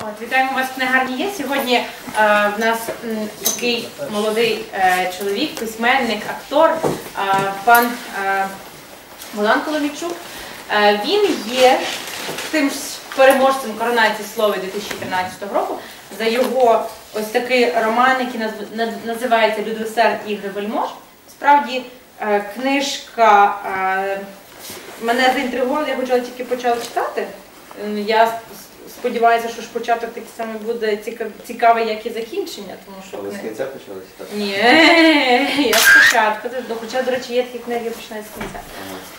От, вітаємо вас книгарні є. Сьогодні е, в нас м, такий молодий е, чоловік, письменник, актор, е, пан е, Богдан Коломійчук. Е, він є тим ж переможцем коронації слова 2013 року за його ось такий роман, який назв- наз- називається Людвесер Ігри Вельмож. Справді е, книжка е, мене заінтригувала, я почала тільки почала читати. Ем, Я сподіваюся, що ж початок такий самий буде ціка- цікавий, як і закінчення, тому що Ви з кінця почали читати? ні, я спочатку. Ну, Хоча, до речі, є такі книги, починають з кінця.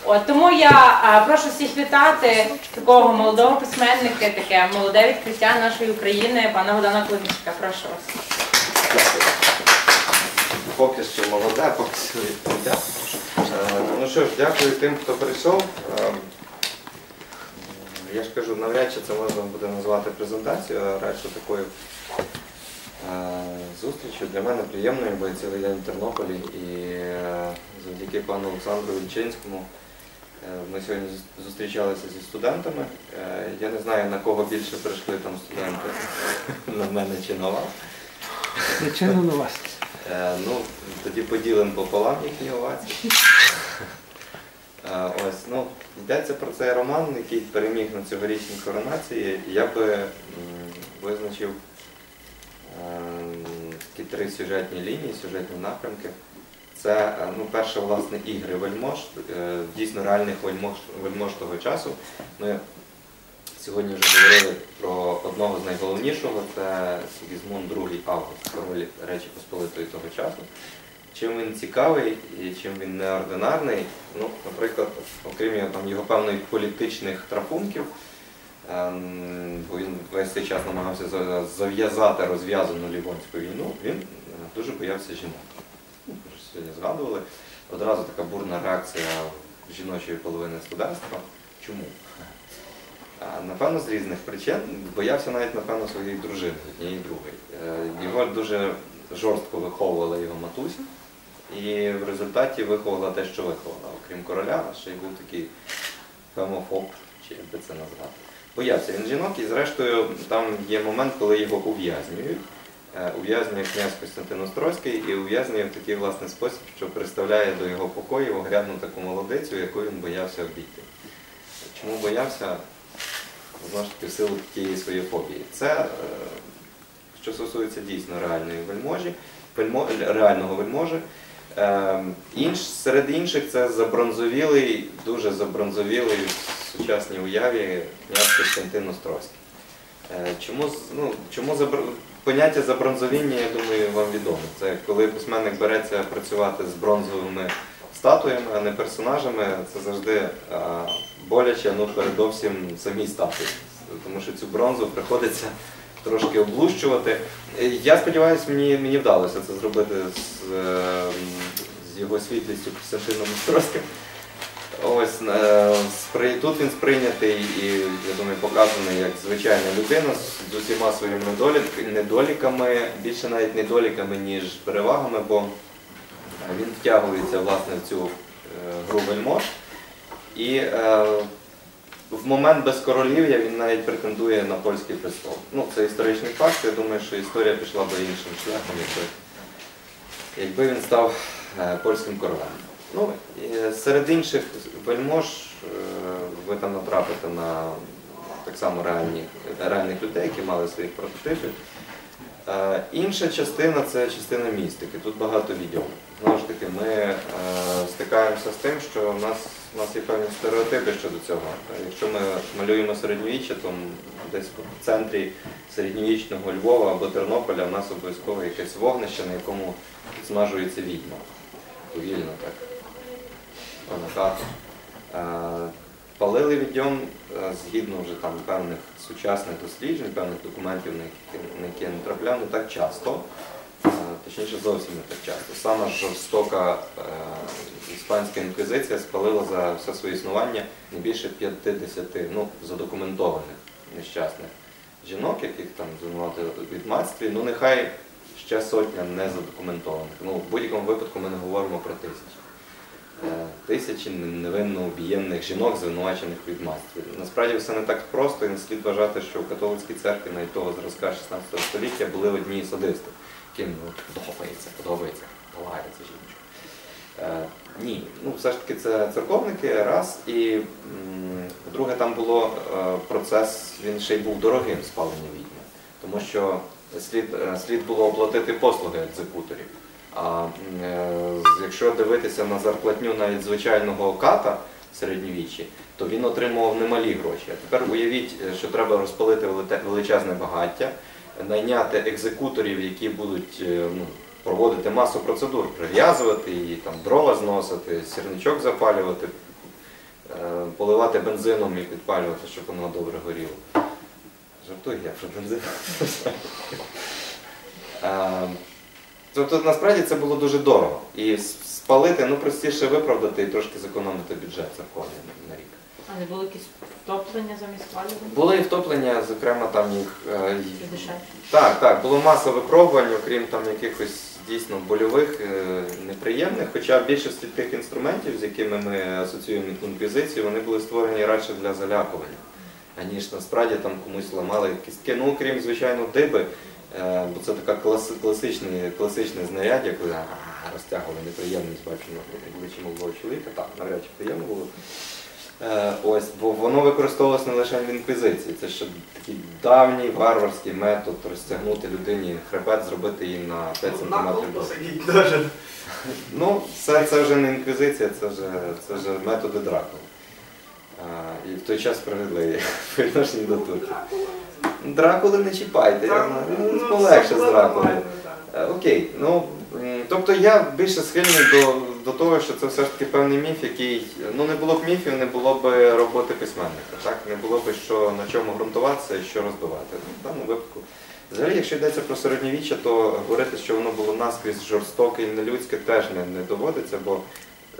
От, тому я а, прошу всіх вітати такого молодого письменника, таке молоде відкриття нашої України, пана Богдана Кловічка. Прошу вас. Поки що молода, поки що відкриття. Е, Ну що ж, дякую тим, хто прийшов. Я ж кажу, навряд чи це можна буде назвати презентацією, а радше такою е, зустрічю. Для мене приємною, бо я цілий день в Тернополі і е, завдяки пану Олександру Вільчинському е, ми сьогодні зустрічалися зі студентами. Я не знаю, на кого більше прийшли там студенти, на мене чи на вас. Звичайно, на вас. Ну, тоді поділимо пополам їхні овації. Е, Ось, ну, йдеться про цей роман, який переміг на цьогорічній коронації. Я би визначив ем, такі три сюжетні лінії, сюжетні напрямки. Це, е, ну, перше, власне, ігри вельмож, е, дійсно реальних вельмож, вельмож того часу. Ми сьогодні вже говорили про одного з найголовнішого, це Сігізмунд II Август, король Речі Посполитої того часу. Чим він цікавий і чим він неординарний, ну, наприклад, окрім там, його певних політичних трафунків, ем, бо він весь цей час намагався зав'язати розв'язану Лівонську війну, він е, дуже боявся жінок. Ну, сьогодні згадували. Одразу така бурна реакція жіночої половини студентства. Чому? Напевно, з різних причин. Боявся навіть, напевно, своєї дружини, однієї другої. Е, Його дуже жорстко виховувала його матуся, і в результаті виховала те, що виховала. Окрім короля, ще й був такий фемофоб, чи як би це назвати. Боявся він жінок, і зрештою там є момент, коли його ув'язнюють. Е, Ув'язнює князь Костянтин Острозький і ув'язнює в такий власний спосіб, що представляє до його покою огрядну таку молодицю, яку він боявся обійти. Чому боявся? Знову ж таки, в силу тієї своєї фобії. Це, е, що стосується дійсно реальної вельможі, вельмо, реального вельможі. Е, інш, серед інших це забронзовілий, дуже забронзовілий в сучасній уяві князь Костянтин Острозький. Е, Чому, ну, чому забр... поняття забронзовіння, я думаю, вам відомо. Це коли письменник береться працювати з бронзовими статуями, а не персонажами, це завжди боляче, ну передовсім самій статуї. Тому що цю бронзу приходиться трошки облущувати. Е, Я сподіваюся, мені, мені вдалося це зробити з, е, з його світлістю Костянтином Острозьким. Ось е, тут він сприйнятий і, я думаю, показаний як звичайна людина з, усіма своїми недоліками, більше навіть недоліками, ніж перевагами, бо він втягується власне в цю е, гру вельмож. І в момент безкоролів'я він навіть претендує на польський престол. Ну, це історичний факт. Я думаю, що історія пішла би іншим шляхом, якби, якби він став е, польським королем. Ну, серед інших вельмож е, ви там натрапите на так само реальні, реальних людей, які мали своїх прототипів. Е, Інша частина це частина містики. Тут багато відьом. Знову ж таки, ми е, стикаємося з тим, що в нас, в нас є певні стереотипи щодо цього. Якщо ми малюємо середньовіччя, то десь в центрі середньовічного Львова або Тернополя в нас обов'язково якесь вогнище, на якому змажується відьма. Повільно так. на хату. Е, Палили відьом е, згідно вже там певних сучасних досліджень, певних документів, на які, я не трапляв, не так часто, точніше зовсім не так часто. Сама жорстока е, іспанська інквізиція спалила за все своє існування не більше 50 ну, задокументованих нещасних жінок, яких там звинуватили в відмацтві. Ну нехай ще сотня не задокументованих. Ну, в будь-якому випадку ми не говоримо про тисячі. е, тисячі невинно обієнних жінок, звинувачених в відмазці. Насправді все не так просто, і не слід вважати, що в католицькій церкві навіть того зразка 16 століття були одні садисти, яким ну, подобається, подобається, палається жіночка. Е, ні, ну все ж таки це церковники, раз, і по-друге, там було е, процес, він ще й був дорогим спалення відьми, тому що слід, е, слід було оплатити послуги екзекуторів. А е, якщо дивитися на зарплатню навіть звичайного ката середньовіччі, то він отримував немалі гроші. А тепер уявіть, е, що треба розпалити величезне багаття, найняти екзекуторів, які будуть е, ну, проводити масу процедур, прив'язувати її, там, дрова зносити, сірничок запалювати, е, поливати бензином і підпалювати, щоб воно добре горіло. Жартую я про бензин. Е, Тобто насправді це було дуже дорого. І спалити, ну простіше виправдати і трошки зекономити бюджет на- на рік. А не було якісь втоплення замість спалювання? Були і втоплення, зокрема там їх. е, й- Чи дешевше? Так, так, було маса випробувань, окрім там якихось дійсно больових, е, неприємних. Хоча більшості тих інструментів, з якими ми асоціюємо інквізицію, вони були створені радше для залякування, аніж насправді там комусь ламали кістки. Ну, окрім, звичайно, диби, е, бо це така клас, класичне, класичне знаряддя, коли а, розтягували неприємність, бачимо обличчя молодого чоловіка, так, навряд чи приємно було. Е, Ось, бо воно використовувалося не лише в інквізиції. Це ще такий давній варварський метод розтягнути людині хребет, зробити її на 5 сантиметрів. Ну, це, це вже не інквізиція, це вже, це вже методи Дракули. І в той час справедливі по відношенню до турків. Дракули не чіпайте, знаю. Ну, полегше з Дракулою. Е, Окей, ну тобто я більше схильний до, до того, що це все ж таки певний міф, який ну не було б міфів, не було б роботи письменника, так не було б що на чому ґрунтуватися і що розбивати. Ну, в даному випадку. Взагалі, якщо йдеться про середньовіччя, то говорити, що воно було наскрізь жорстоке і нелюдське, теж не, не доводиться, бо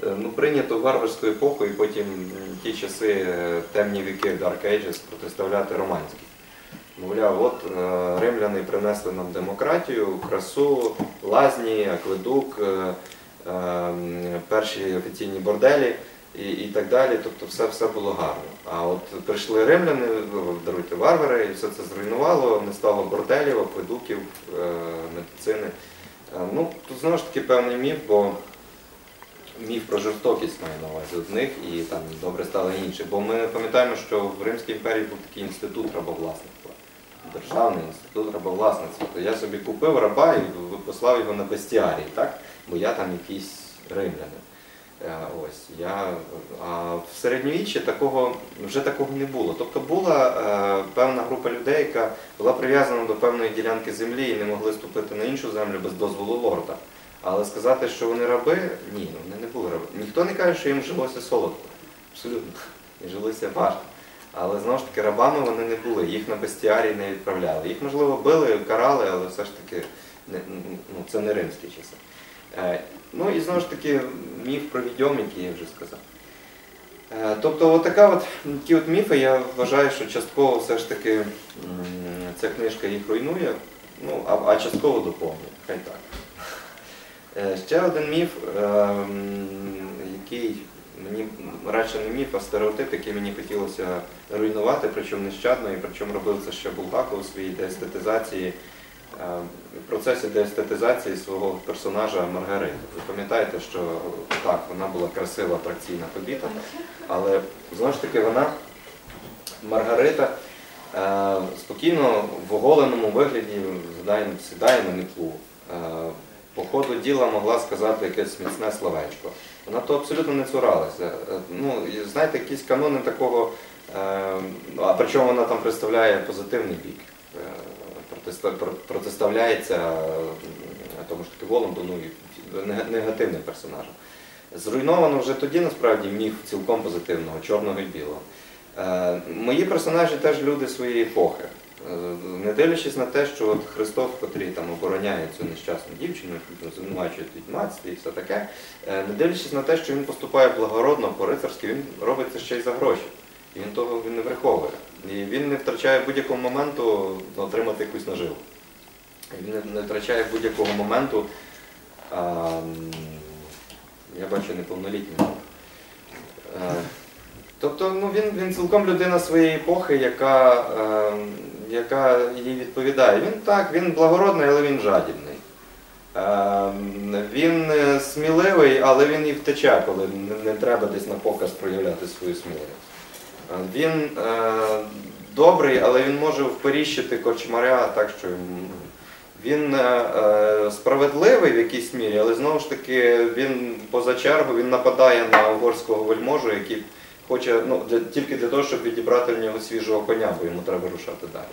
е, ну, прийнято варварську епоху і потім м, ті часи е, темні віки Dark Ages протиставляти романські. Мовляв, от е, римляни принесли нам демократію, красу, лазні, акведук, е, е, перші офіційні борделі і, і так далі. Тобто все, все було гарно. А от прийшли римляни, даруйте варвари, і все це зруйнувало, не стало борделів, акведуків, е, медицини. Е, ну, тут знову ж таки певний міф, бо міф про жорстокість має на увазі одних і там добре стало інші. Бо ми пам'ятаємо, що в Римській імперії був такий інститут рабовласництва. Державний інститут рабовласництва. То я собі купив раба і послав його на бестіарій, так? Бо я там якийсь римлянин. Е, Ось я а в середньовіччі такого вже такого не було. Тобто була е, певна група людей, яка була прив'язана до певної ділянки землі і не могли ступити на іншу землю без дозволу лорда. Але сказати, що вони раби, ні, ну, вони не були раби. Ніхто не каже, що їм жилося солодко. Абсолютно. І жилося важко. Але знову ж таки рабами вони не були, їх на бестіарій не відправляли. Їх, можливо, били, карали, але все ж таки не, ну, це не римські часи. Е, Ну і знову ж таки міф про відьом, який я вже сказав. Е, Тобто от от, такі от міфи, я вважаю, що частково все ж таки ця книжка їх руйнує, ну, а, а частково доповнює. Хай так. Е, Ще один міф, який мені радше не міф, а стереотип, який мені хотілося руйнувати, причому нещадно, і причому робив це ще Булгаков у своїй деестетизації, в процесі деестетизації свого персонажа Маргарити. Ви пам'ятаєте, що так, вона була красива, атракційна побіта, але знову ж таки вона, Маргарита, е, спокійно в оголеному вигляді сідає, на мітлу. Е, по ходу діла могла сказати якесь міцне словечко. Вона то абсолютно не цуралася. Е, Ну, знаєте, якісь канони такого, е, а причому вона там представляє позитивний бік, е, протиставляється е, тому ж таки Воланду, ну негативним персонажем. Зруйновано вже тоді насправді міф цілком позитивного, чорного і білого. Е, Мої персонажі теж люди своєї епохи. Е, Не дивлячись на те, що от Христос, котрий там обороняє цю нещасну дівчину, звинувачує в відмацтві і все таке, не дивлячись на те, що він поступає благородно, по-рицарськи, він робить це ще й за гроші. І він того він не враховує. І він не втрачає будь-якого моменту отримати якусь наживу. Він не- втрачає будь-якого моменту а, я бачу неповнолітнім. Е, Тобто ну, він, він цілком людина своєї епохи, яка, е, яка їй відповідає. Він так, він благородний, але він жадібний. Е, Він сміливий, але він і втече, коли не треба десь на показ проявляти свою сміливість. Він е, добрий, але він може вперіщити кочмаря так, що йому- він е, е, справедливий в якійсь мірі, але знову ж таки він поза чергу він нападає на угорського вельможу, який хоче ну, для, тільки для того, щоб відібрати в нього свіжого коня, бо йому треба рушати далі.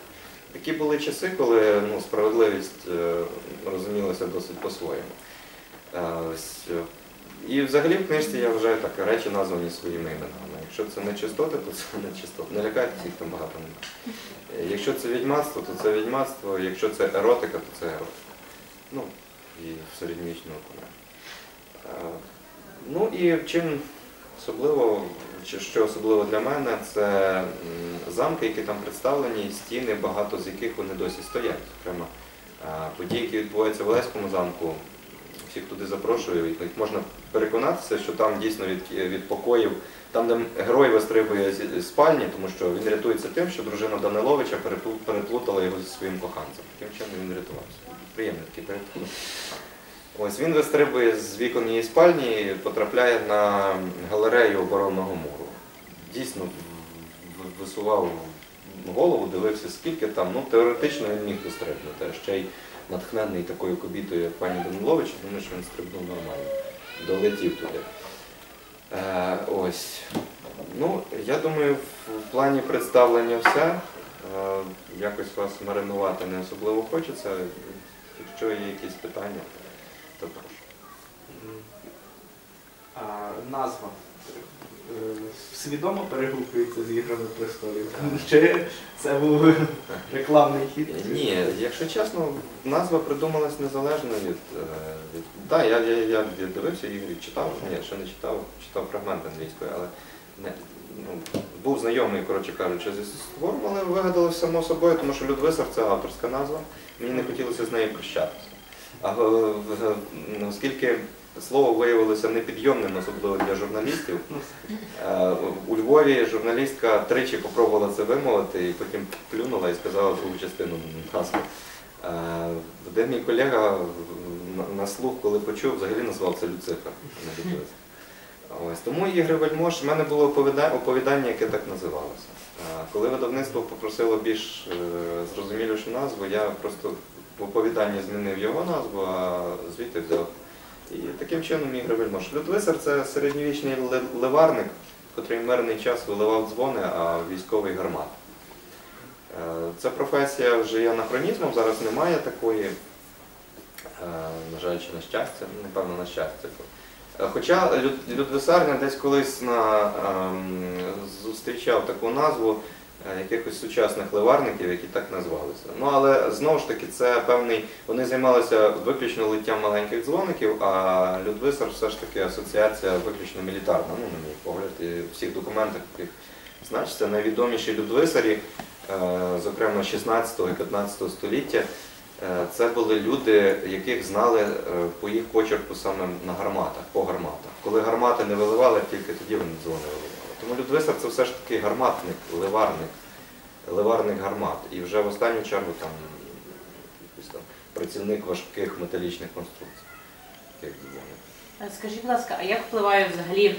Такі були часи, коли ну, справедливість розумілася досить по-своєму. І взагалі в книжці я вважаю так, речі названі своїми іменами. Якщо це не чистоти, то це не чистоти. Не лякайтеся, їх там багато немає. Е, Якщо це відьмацтво, то це відьмацтво, якщо це еротика, то це еротика. Ну, і в середньовічному конах. Ну і чим особливо, що особливо для мене, це замки, які там представлені, стіни, багато з яких вони досі стоять. Зокрема, е, події, які відбуваються в Олеському замку, всіх туди запрошую, можна переконатися, що там дійсно від, від покоїв, там, де герой вистрибує з спальні, тому що він рятується тим, що дружина Даниловича переплутала його зі своїм коханцем. Таким чином він рятувався. Приємний такий переплут. Ось він вистрибує з вікон її спальні і потрапляє на галерею оборонного муру. Дійсно висував голову, дивився, скільки там. Ну, теоретично він міг вистрибнути, ще й натхнений такою кобітою, як пані Данилович, думаю, що він стрибнув нормально, долетів туди. Е, ось. Ну, я думаю, в плані представлення все. Е, якось вас маринувати не особливо хочеться. Якщо є якісь питання, то прошу. А назва е, свідомо перегукується з іграми престолів. Чи це був рекламний хід? Ні, якщо чесно, назва придумалась незалежно від. е, від... Так, я, я, я дивився ігри, читав, ні, ще не читав, читав фрагмент англійської, але не, ну, був знайомий, коротше кажучи, зі створом, але вигадалося само собою, тому що Людвисар це авторська назва, мені не хотілося з нею прощатися. А е, ну, оскільки слово виявилося непідйомним, особливо для журналістів, Е, У Львові журналістка тричі попробувала це вимовити і потім плюнула і сказала другу частину назви. Е, Де мій колега на- слух, коли почув, взагалі назвав це Люцифер. Ось. Тому ігри вельмож, в мене було оповідання, яке так називалося. Е, Коли видавництво попросило більш зрозумілішу назву, я просто в оповіданні змінив його назву, а звідти взяв і таким чином ігри вельмож. Людвисар це середньовічний ливарник, котрий мирний час виливав дзвони, а військовий гармат. Е, Це професія вже є анахронізмом, зараз немає такої, е, на жаль, чи на щастя, напевно, на щастя. Е, Хоча Людвисарня десь колись ем, зустрічав таку назву якихось сучасних ливарників, які так назвалися. Ну але знову ж таки, це певний. Вони займалися виключно литтям маленьких дзвоників, а Людвисар все ж таки асоціація виключно мілітарна, ну, на мій погляд, і в всіх документах, яких значиться, найвідоміші Людвисарі, е, зокрема 16 і 15 століття, е, це були люди, яких знали е, по їх почерку саме на гарматах, по гарматах. Коли гармати не виливали, тільки тоді вони дзвони виливали. Тому Людвисар це все ж таки гарматник, ливарник, ливарник гармат. І вже в останню чергу там якийсь там працівник важких металічних конструкцій. таких дзвонів. Е, Скажіть, будь ласка, а як впливає взагалі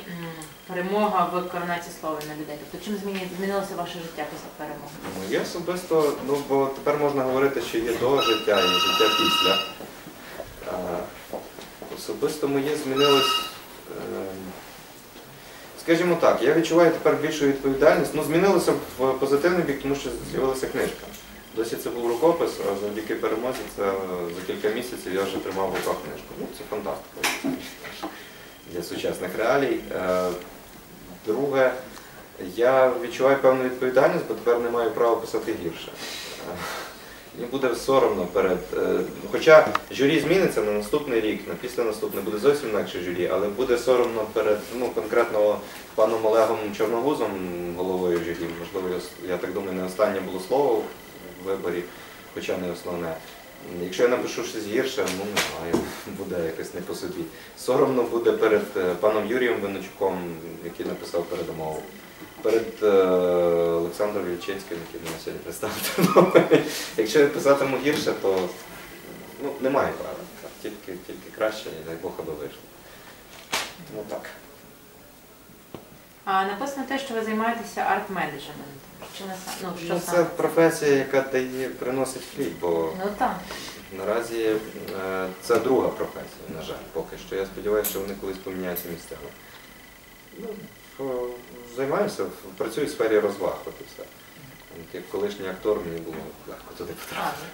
перемога в коронації слави на людей? Тобто чим змінилося ваше життя після перемоги? Ну, Я особисто, ну бо тепер можна говорити, що є до життя і життя після. А, Особисто моє змінилось. Е, Скажімо так, я відчуваю тепер більшу відповідальність. Ну, змінилося в позитивний бік, тому що з'явилася книжка. Досі це був рукопис, а завдяки перемозі це е, за кілька місяців я вже тримав в руках книжку. Ну, це фантастика для сучасних реалій. Е, Друге, я відчуваю певну відповідальність, бо тепер не маю права писати гірше. Мені буде соромно перед. е, Хоча журі зміниться на наступний рік, на після наступний буде зовсім інакше журі, але буде соромно перед ну, конкретно паном Олегом Чорногузом, головою журі. Можливо, я- я так думаю, не останнє було слово в виборі, хоча не основне. Якщо я напишу щось гірше, ну не знаю, буде якось не по собі. Соромно буде перед е, паном Юрієм Виночуком, який написав передумову, перед е, Олександром Вільчинським, який мене сьогодні представив. Якщо я писатиму гірше, то ну, немає права. Тільки, тільки краще, і дай Бог, аби вийшло. Тому так. А написано те, що ви займаєтеся арт-менеджментом. Чи не ну, що Ну, це професія, яка дає, приносить хліб, бо Ну так. Наразі е, це друга професія, на жаль, поки що. Я сподіваюся, що вони колись поміняються місцями. Ну, займаюся, працюю в сфері розваг, от і все. От Як колишній актор, мені було легко туди потрапити.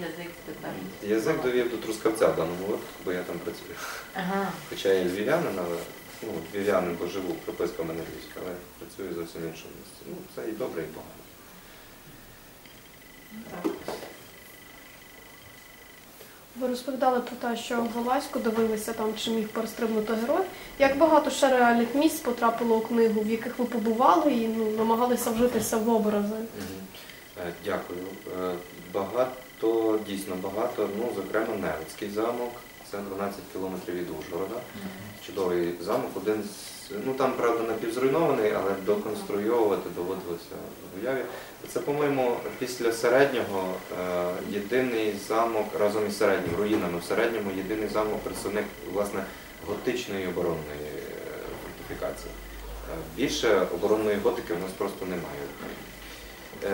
Язик, тепер. Язик довів до трускавця в даному випадку, бо я там працюю. Ага. Хоча я львів'янин, але ну, львів'янин, бо живу, приписка в мене львівська, але працюю зовсім в іншому місці. Ну, це і добре, і погано. Так. Ви розповідали про те, що в Галаську дивилися там, чи міг перестрибнути герой. Як багато ще реальних місць потрапило у книгу, в яких ви побували і ну, намагалися вжитися в образи? Е, Дякую. Е, Багато, дійсно багато. Ну, зокрема, Невицький замок. Це 12 кілометрів від Ужгорода. Чудовий замок, один з. Ну там, правда, напівзруйнований, але доконструйовувати доводилося в уяві. Це, по-моєму, після середнього е, єдиний замок разом із середнім, руїнами в середньому, єдиний замок представник власне готичної оборонної е, фортифікації. Е, Більше оборонної готики у нас просто немає.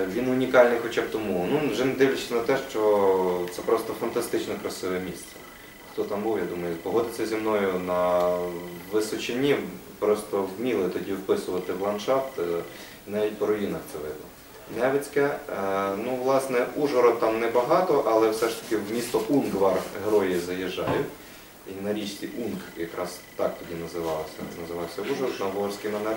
Він унікальний хоча б тому. Ну, вже не дивлячись на те, що це просто фантастично красиве місце. Хто там був, я думаю, погодиться зі мною на височині, просто вміли тоді вписувати в ландшафт, е, навіть по руїнах це видно. Невицьке, е, ну, власне, Ужгород там небагато, але все ж таки в місто Унгвар герої заїжджають. І на річці Унг, якраз так тоді називався, називався Ужгород, на угорський манер.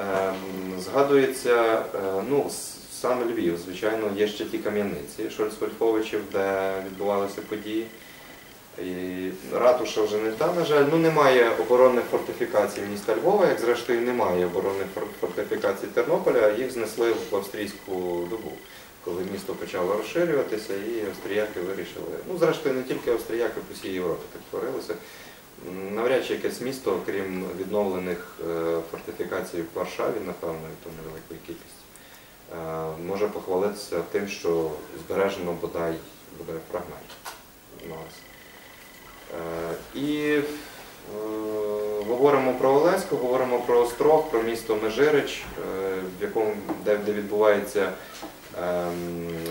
Ем, Згадується, е, ну, с- саме Львів, звичайно, є ще ті кам'яниці Шольц-Вольфовичів, де відбувалися події. І ратуша вже не та, на жаль, ну немає оборонних фортифікацій міста Львова, як зрештою немає оборонних фортифікацій Тернополя, їх знесли в австрійську добу, коли місто почало розширюватися, і австріяки вирішили. Ну, зрештою, не тільки австріяки, по всій Європі так творилося. Навряд чи якесь місто, крім відновлених е, фортифікацій в Варшаві, напевно, і то невеликої кількості, е, може похвалитися тим, що збережено бодай, бодай фрагмент. Е, І е, говоримо про Олеську, говоримо про Острог, про місто Межирич, е, в якому де, де відбувається ем,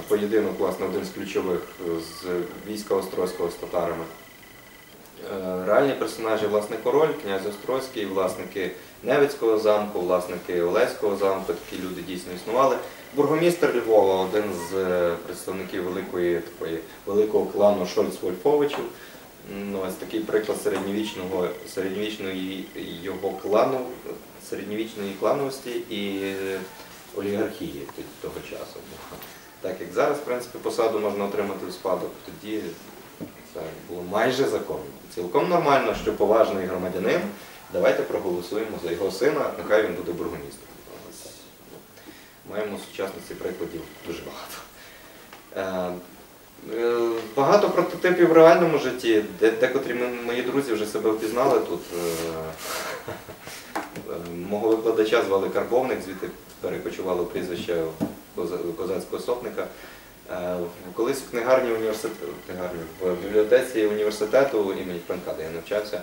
поєдинок, власне, один з ключових з війська Острозького з татарами. Реальні персонажі, власне, король, князь Острозький, власники Невицького замку, власники Олеського замку, такі люди дійсно існували. Бургомістр Львова, один з представників великої такої великого клану Шольц-Вольфовичів. Ну, ось такий приклад середньовічного, середньовічної його клану, середньовічної клановості і е, олігархії того часу. Так як зараз, в принципі, посаду можна отримати в спадок, тоді це було майже законно. Цілком нормально, що поважний громадянин, давайте проголосуємо за його сина, нехай він буде бургомістром. Маємо сучасності прикладів дуже багато. Е, Багато прототипів в реальному житті, декотрі мої друзі вже себе впізнали тут. Е, е, Мого викладача звали Карбовник, звідти перекочувало прізвище козацького сотника. Колись в книгарні університету, в бібліотеці університету імені Франка, де я навчався,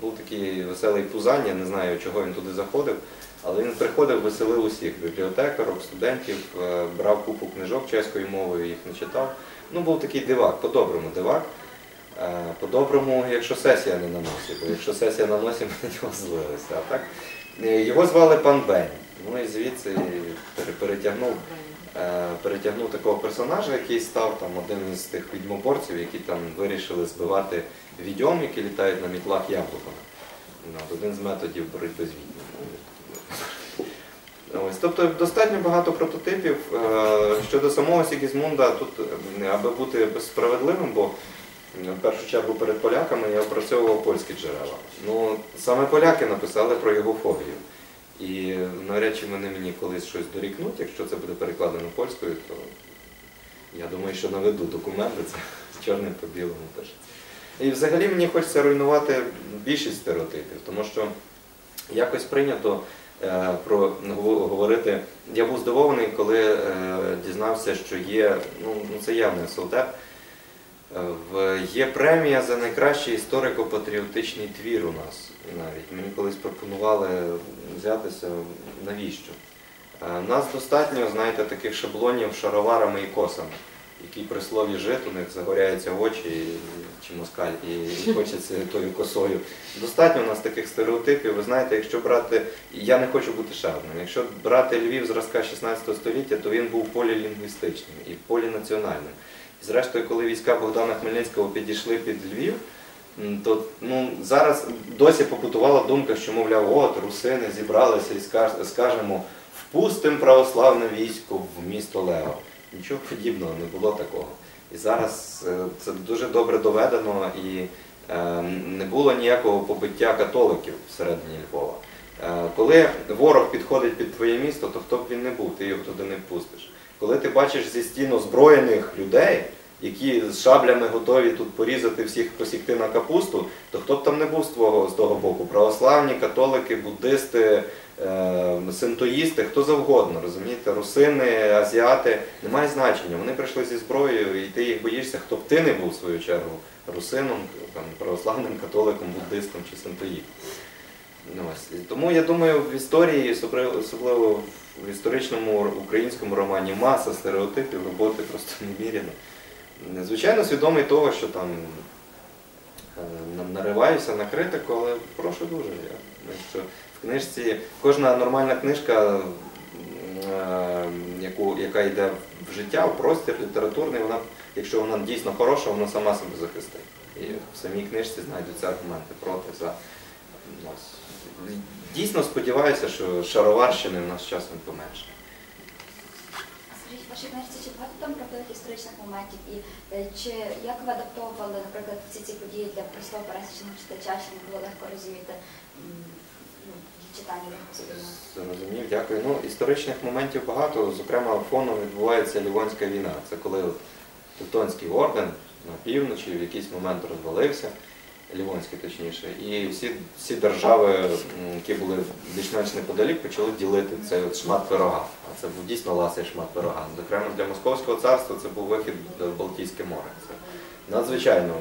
був такий веселий пузань, я не знаю, чого він туди заходив, але він приходив, веселив усіх бібліотекарок, студентів, брав купу книжок чеською мовою, їх не читав. Ну, був такий дивак, по-доброму дивак. Е, По-доброму, якщо сесія не на носі, бо якщо сесія на носі, ми на нього злилися. А так? Е, Його звали пан Бень. Ну і звідси перетягнув, е, перетягнув такого персонажа, який став там один із тих відьмоборців, які там вирішили збивати відьом, які літають на мітлах яблуками. Один з методів боротьби з відьмами. Ось, тобто достатньо багато прототипів. Е, Щодо самого Сігізмунда, тут, е, аби бути справедливим, бо в першу чергу перед поляками я опрацьовував польські джерела. Ну, саме поляки написали про його фобію. І навряд чи вони мені колись щось дорікнуть, якщо це буде перекладено польською, то Я думаю, що наведу документи, це чорним по білому пишеться. І взагалі мені хочеться руйнувати більшість стереотипів, тому що якось прийнято про говорити. Я був здивований, коли е, дізнався, що є, ну ну, це явний е, є премія за найкращий історико-патріотичний твір у нас навіть. Мені колись пропонували взятися, навіщо? Е, нас достатньо, знаєте, таких шаблонів шароварами і косами, які при слові жит, у них загоряються очі чи москаль, і, і хочеться тою косою. Достатньо у нас таких стереотипів. Ви знаєте, якщо брати, я не хочу бути одним, якщо брати Львів зразка 16 століття, то він був полілінгвістичним і полінаціональним. І зрештою, коли війська Богдана Хмельницького підійшли під Львів, то ну, зараз досі побутувала думка, що, мовляв, от русини зібралися і скажемо, впустимо православне військо в місто Лео. Нічого подібного не було такого. І зараз е, це дуже добре доведено і е, не було ніякого побиття католиків всередині Львова. Е, Коли ворог підходить під твоє місто, то хто б він не був, ти його туди не впустиш. Коли ти бачиш зі стін озброєних людей, які з шаблями готові тут порізати всіх, посікти на капусту, то хто б там не був з твого з того боку, православні, католики, буддисти, е, синтоїсти, хто завгодно, розумієте, русини, азіати, немає значення. Вони прийшли зі зброєю, і ти їх боїшся, хто б ти не був в свою чергу, русином, там, православним, католиком, буддистом чи синтоїстом. Ну, ось. Тому я думаю, в історії, особливо- в історичному українському романі, маса стереотипів, роботи просто неміряно. Звичайно, свідомий того, що там е, нариваюся на критику, але прошу дуже. Я, в книжці кожна нормальна книжка, е, яку, яка йде в життя, в простір літературний, вона, якщо вона дійсно хороша, вона сама себе захистить. І в самій книжці знайдуться аргументи проти за. Ось. Дійсно сподіваюся, що шароварщини в нас часом поменше. Вашій книжці чи багато там правдивих історичних моментів? І е, чи як ви адаптовували, наприклад, всі ці події для простого пересічного читача, щоб було легко розуміти ну, читання? Зрозумів, дякую. Ну, історичних моментів багато. Зокрема, фоном відбувається Лівонська війна. Це коли Тевтонський орден на півночі в якийсь момент розвалився, Лівонський точніше, і всі, всі держави, які були більш-менш неподалік, почали ділити цей от шмат пирога. А це був дійсно ласий шмат пирога. Зокрема, для Московського царства це був вихід в Балтійське море. Це надзвичайно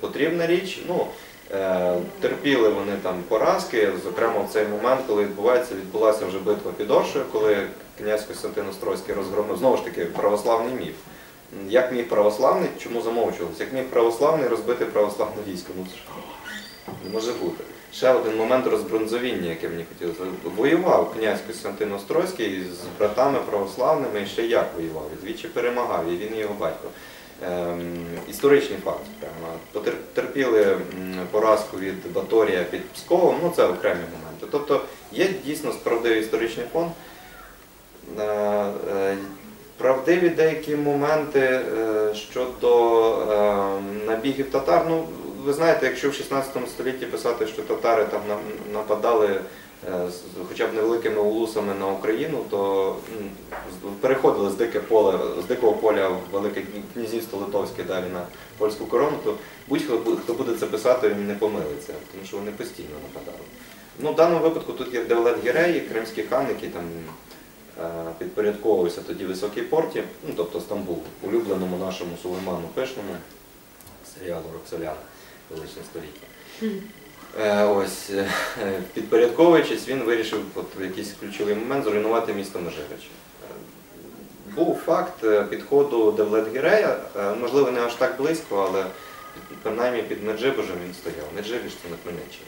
потрібна річ. Ну, Е, Терпіли вони там поразки, зокрема в цей момент, коли відбувається, відбулася вже битва під Оршею, коли князь Костянтин Острозький розгромив знову ж таки православний міф. Як міг православний, чому замовчувалися? Як міг православний розбити православне військо? Ну це ж не може бути. Ще один момент розбронзовіння, яке мені хотілося. Воював князь Костянтин Острозький з братами православними і ще як воював. Відвічі перемагав, і він і його батько. Ем, історичний факт, прямо. Терпіли поразку від Баторія під Псковом, ну це окремі моменти. Тобто є дійсно справдивий історичний фон. Правдиві деякі моменти е, щодо е, набігів татар. Ну, ви знаєте, якщо в 16 столітті писати, що татари там нападали е, хоча б невеликими улусами на Україну, то переходили з дике поле, з дикого поля в Велике князівство Литовське далі на польську корону, то будь-хто хто буде це писати, він не помилиться, тому що вони постійно нападали. Ну, в даному випадку тут є Девлет Гірей, кримський хан, який там підпорядковувався тоді Високій порті, ну, тобто Стамбул, улюбленому нашому Сулейману Пишному, серіалу Роксоляна величне століття. Е, Ось, е, підпорядковуючись, він вирішив от, в якийсь ключовий момент зруйнувати місто Межиричі. Е, Був факт е, підходу Девлет-Гірея, е, можливо, не аж так близько, але принаймні під Меджибожем він стояв. Меджибіж це на Хмельниччині.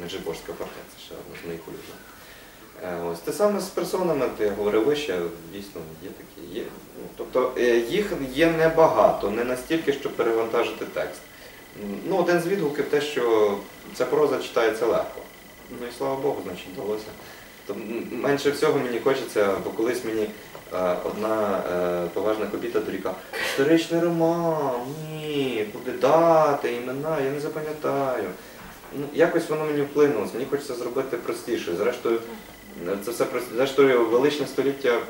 Меджибожська фортеця, ще одна з моїх улюблених. Е, Ось те саме з персонами, ти говорив вище, дійсно є такі. Є. Тобто е, їх є небагато, не настільки, щоб перевантажити текст. Ну, один з відгуків те, що ця проза читається легко. Ну і слава Богу, значить, вдалося. То м, менше всього мені хочеться, бо колись мені е, одна е, поважна копіта доріка, історичний роман, ні, буде дати, імена, я не запам'ятаю. Ну, якось воно мені вплинулося, мені хочеться зробити простіше. Зрештою, це все просто. Зрештою, величне століття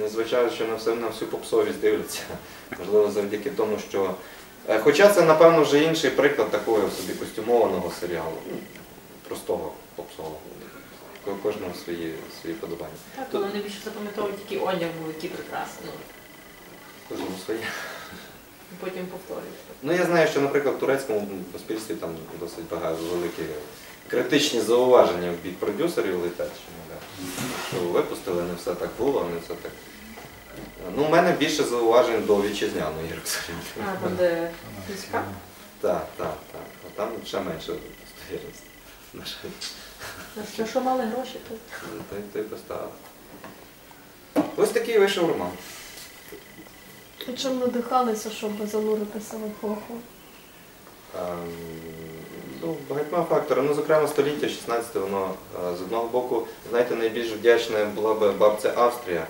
незважаючи на все на всю попсовість дивляться. Можливо, завдяки тому, що. Е, Хоча це, напевно, вже інший приклад такого собі костюмованого серіалу. Ну, Простого попсового. Ко- Кожного свої, свої подобання. Так, але вони більше запам'ятовують тільки одяг був, який прекрасний. Ну, Кожному своє. потім повторюють. Ну я знаю, що, наприклад, в турецькому суспільстві там досить багато великі критичні зауваження в бік продюсерів летять, що, що випустили, не все так було, не все так. Ну, у мене більше зауважень до вітчизняної Єрусалиму. А, там де війська. Так, так, так. А там ще менше достовірності. На жаль, що мали гроші, то той, той поставив. Ось такий вийшов роман. І чим надихалися, щоб зануритися в епоху? Ну, багатьма факторами. Ну, зокрема, століття 16 воно е, з одного боку, знаєте, найбільш вдячна була б бабця Австрія,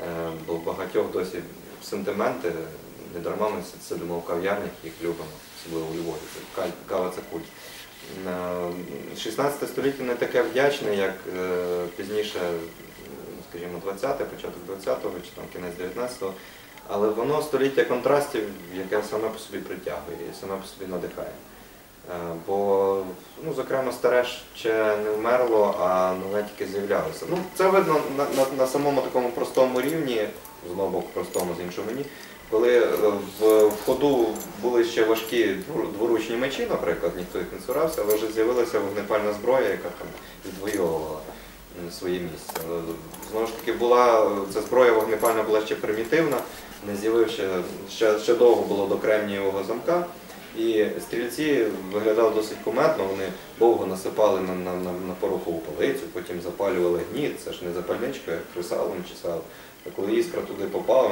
е, бо багатьох досі сентименти, не дарма ми си- сидимо в кав'ярнях, їх любимо, особливо у Львові. Кава це культ. Е, 16 століття не таке вдячне, як е, пізніше, скажімо, 20-те, початок 20-го чи там кінець 19-го. Але воно століття контрастів, яке саме по собі притягує і саме по собі надихає. Е, Бо, ну, зокрема, старе ще не вмерло, а нове тільки з'являлося. Ну, це видно на, на, на самому такому простому рівні, з одного боку простому, з іншого ні. Коли е, в, в ходу були ще важкі дворучні мечі, наприклад, ніхто їх не цурався, але вже з'явилася вогнепальна зброя, яка там відвоювала своє місце. Е, Знову ж таки, була ця зброя вогнепальна була ще примітивна, не з'явився ще, ще довго було до кремнієвого замка. І стрільці виглядали досить куметно, вони довго насипали на, на, на, на порохову полицю, потім запалювали гніт, це ж не запальничка, як кресалом чесали. А коли іскра туди попала,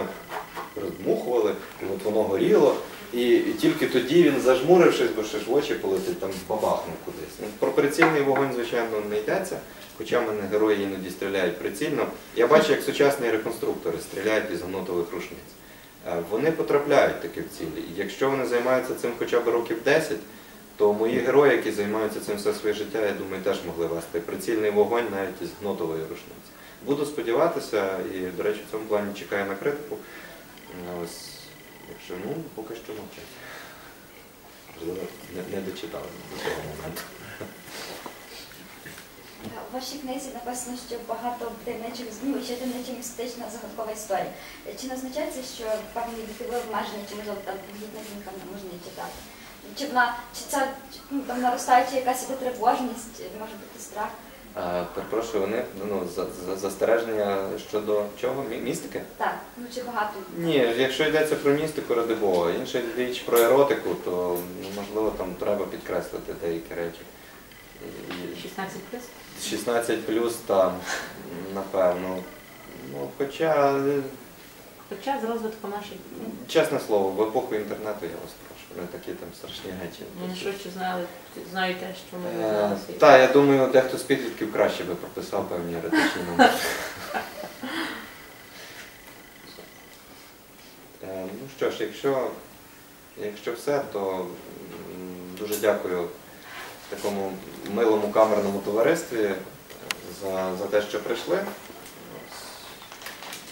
роздмухували, от воно горіло. І, і тільки тоді він, зажмурившись, бо ще ж в очі полетить, там бабахнув кудись. Ну, про прицільний вогонь, звичайно, не йдеться, хоча мене герої іноді стріляють прицільно. Я бачу, як сучасні реконструктори стріляють із гнотових рушниць. Е, Вони потрапляють таки в цілі. І якщо вони займаються цим хоча б років 10, то мої герої, які займаються цим все своє життя, я думаю, теж могли вести прицільний вогонь навіть із гнотової рушниці. Буду сподіватися, і, до речі, в цьому плані чекаю на критику. Е, Ось, якщо ну, поки що мовчать. Не, не дочитали до цього моменту. У вашій книзі написано, що багато таємничих ну, ще таємнича містична загадкова історія. Чи не означає це, що певні вікові обмеження, чи можливо там дітям жінкам не можна її читати? Чи вона, чи це ну, там наростаюча якась іде тривожність, може бути страх? А, перепрошую, вони ну, за, за, застереження щодо чого? Мі- Містики? Так, ну чи багато? Ні, якщо йдеться про містику, ради Бога, інша річ про еротику, то ну, можливо там треба підкреслити деякі речі. І- 16 плюс. 16 плюс там, напевно. Ну, хоча, е, Хоча з розвитком наших чесне слово, в епоху інтернету я вас прошу, не такі там страшні речі. вони швидше знали, знають те, що ми Е, знали. Так, я думаю, дехто з підлітків краще би прописав певні еретичні моменти. Е, Ну що ж, якщо, якщо все, то м, дуже дякую такому милому камерному товаристві за, за те, що прийшли.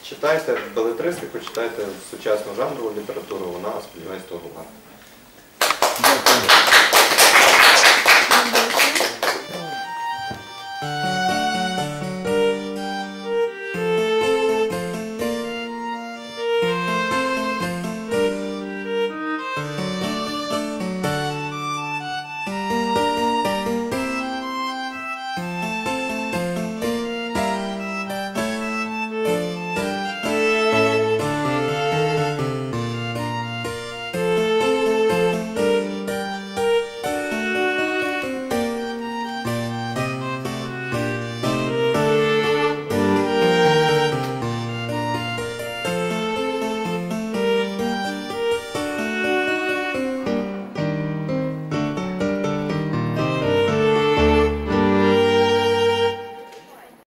Читайте балетристику, читайте сучасну жанрову літературу, вона сподіваюсь, того варта.